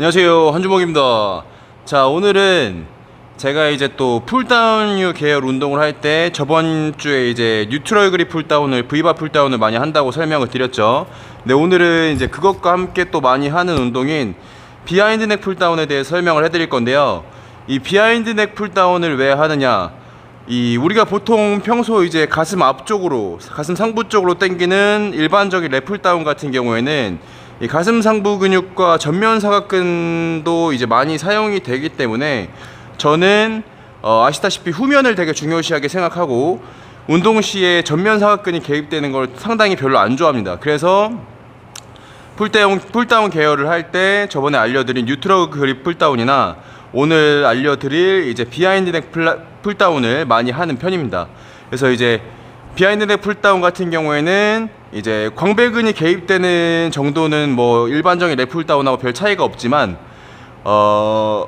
안녕하세요. 한주목입니다. 자 오늘은 제가 이제 또 풀다운류 계열 운동을 할 때 저번 주에 이제 뉴트럴 그립 풀다운을 V바 풀다운을 많이 한다고 설명을 드렸죠. 네 오늘은 이제 그것과 함께 또 많이 하는 운동인 비하인드 넥 풀다운에 대해 설명을 해드릴 건데요. 이 비하인드 넥 풀다운을 왜 하느냐 이 우리가 보통 평소 이제 가슴 앞쪽으로 가슴 상부 쪽으로 당기는 일반적인 랩풀 다운 같은 경우에는 이 가슴 상부 근육과 전면 사각근도 이제 많이 사용이 되기 때문에 저는 어 아시다시피 후면을 되게 중요시하게 생각하고 운동 시에 전면 사각근이 개입되는 걸 상당히 별로 안 좋아합니다. 그래서 풀다운 풀다운 계열을 할 때 저번에 알려드린 뉴트럴 그립 풀다운이나 오늘 알려드릴 이제 비하인드 넥 풀다운을 많이 하는 편입니다. 그래서 이제 비하인드 넥 풀다운 같은 경우에는 이제 광배근이 개입되는 정도는 뭐 일반적인 랩 풀다운하고 별 차이가 없지만 어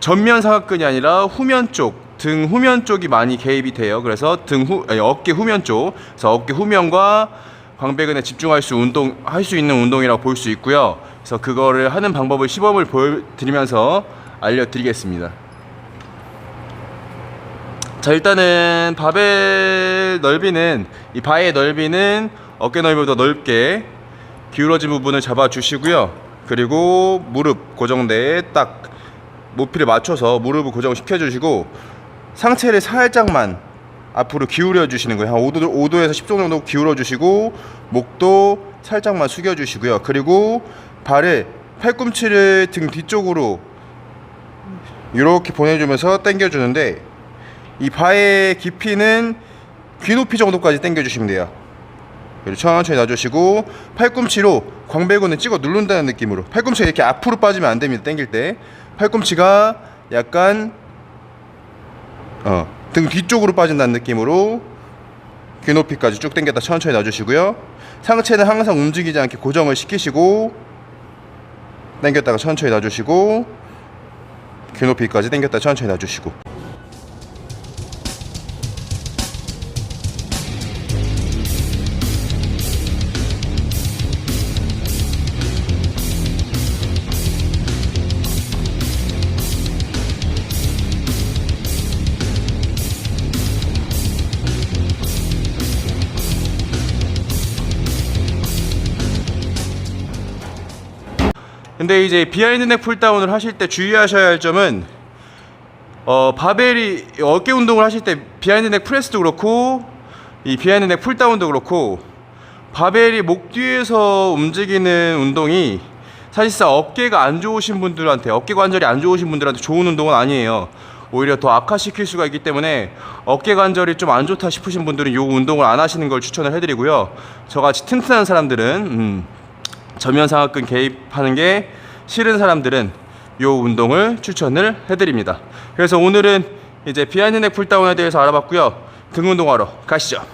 전면 사각근이 아니라 후면 쪽, 등 후면 쪽이 많이 개입이 돼요. 그래서 등 후, 아니, 어깨 후면 쪽, 그래서 어깨 후면과 광배근에 집중할 수 운동 할 수 있는 운동이라고 볼 수 있고요. 그래서 그거를 하는 방법을 시범을 보여드리면서 알려드리겠습니다. 자 일단은 바벨 넓이는 이 바의 넓이는 어깨 넓이보다 넓게 기울어진 부분을 잡아 주시고요. 그리고 무릎 고정대에 딱 높이를 맞춰서 무릎을 고정시켜 주시고 상체를 살짝만 앞으로 기울여 주시는 거예요. 한 5도, 5도에서 10도 정도 기울여 주시고 목도 살짝만 숙여 주시고요. 그리고 발을 팔꿈치를 등 뒤쪽으로 이렇게 보내주면서 당겨 주는데 이 바의 깊이는 귀 높이 정도까지 당겨 주시면 돼요. 그리고 천천히 놔주시고 팔꿈치로 광배근을 찍어 누른다는 느낌으로 팔꿈치가 이렇게 앞으로 빠지면 안 됩니다. 당길 때 팔꿈치가 약간 어, 등 뒤쪽으로 빠진다는 느낌으로 귀 높이까지 쭉 당겼다 천천히 놔주시고요. 상체는 항상 움직이지 않게 고정을 시키시고 당겼다가 천천히 놔주시고 귀 높이까지 당겼다 천천히 놔주시고 근데 이제 비하인드 넥 풀다운을 하실 때 주의하셔야 할 점은 어 바벨이 어깨 운동을 하실 때 비하인드 넥 프레스도 그렇고 이 비하인드 넥 풀다운도 그렇고 바벨이 목 뒤에서 움직이는 운동이 사실상 어깨가 안 좋으신 분들한테 어깨 관절이 안 좋으신 분들한테 좋은 운동은 아니에요. 오히려 더 악화시킬 수가 있기 때문에 어깨 관절이 좀 안 좋다 싶으신 분들은 이 운동을 안 하시는 걸 추천을 해드리고요. 저같이 튼튼한 사람들은 음, 전면 상악근 개입하는 게 싫은 사람들은 이 운동을 추천을 해드립니다. 그래서 오늘은 이제 비하인드 넥 풀다운에 대해서 알아봤고요. 등 운동하러 가시죠.